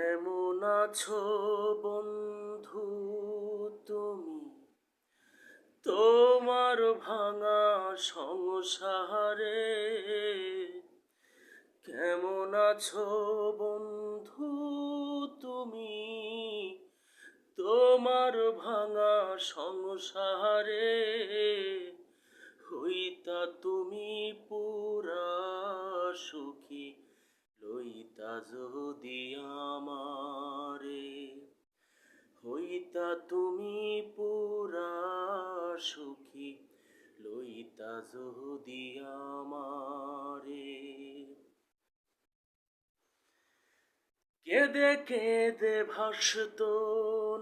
কেমন আছো বন্ধু তুমি? তোমার ভাঙা সংসারে কেমন আছো বন্ধু তুমি? তোমার ভাঙা সংসারে হইতা তুমি পুরা সুখী, লইতা যদি তুমি পুরা সুখী, লইতা যদি আমারে। কেঁদে কেঁদে ভাসত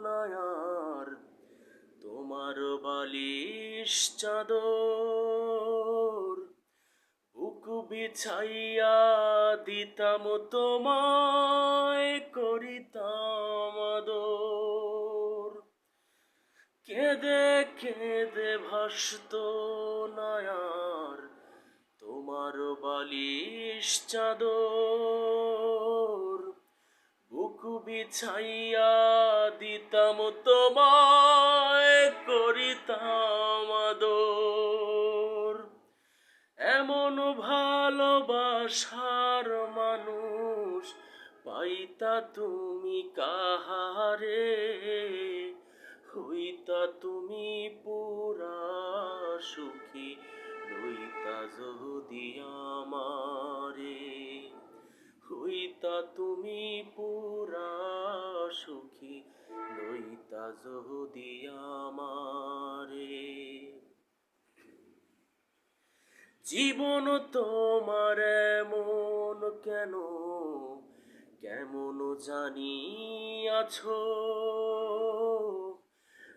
নায়ার, তোমার বালিশ চাদর। বুক বিছাইয়া দিতাম তোমায় করিতাম কেঁদে ভাসত নায়ার, তোমার বালিশ চাদর। বুক বিছাইয়া দিতাম তোমায়, করিতাম আদর। এমন ভালোবাসার মানুষ পাইতা তুমি কাহারে? হইতা তুমি পুরা সুখী লইতা যদি আমারে। হইতা তুমি পুরা সুখী লইতা যদি আমারে। জীবন তোমার মন কেন? কেমন জানি আছো?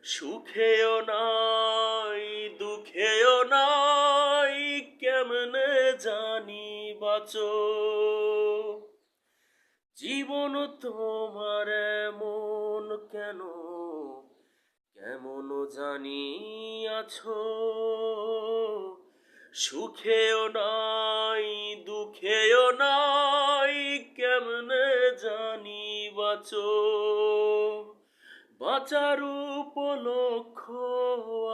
সুখেও নাই, দুঃখেও নাই, কেমনে জানি বাঁচো? জীবন তোমার এমন কেন? কেমন জানি আছো? সুখেও নাই, দুঃখেও নাই, কেমনে জানি বাঁচো? বাঁচার উপলক্ষ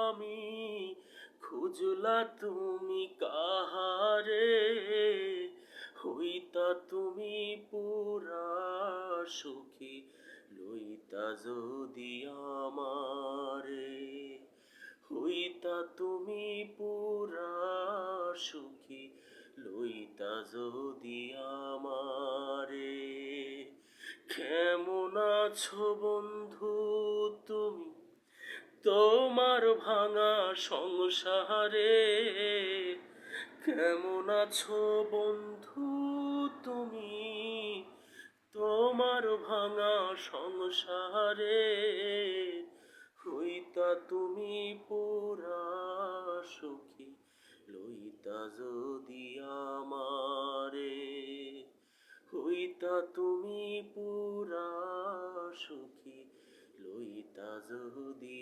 আমি। খুঁজলা তুমি কাহারে? হইতা তুমি পুরা সুখী, লইতা যদি আমারে। হইতা তুমি পুরা সুখী, লইতা যদি আমারে। কেমন আছো বন্ধু তুমি? তোমার ভাঙা সংসারে কেমন আছো বন্ধু তুমি? তোমার ভাঙা সংসারে হইতা তুমি পুরা সুখী, লইতা যদি আমারে যদি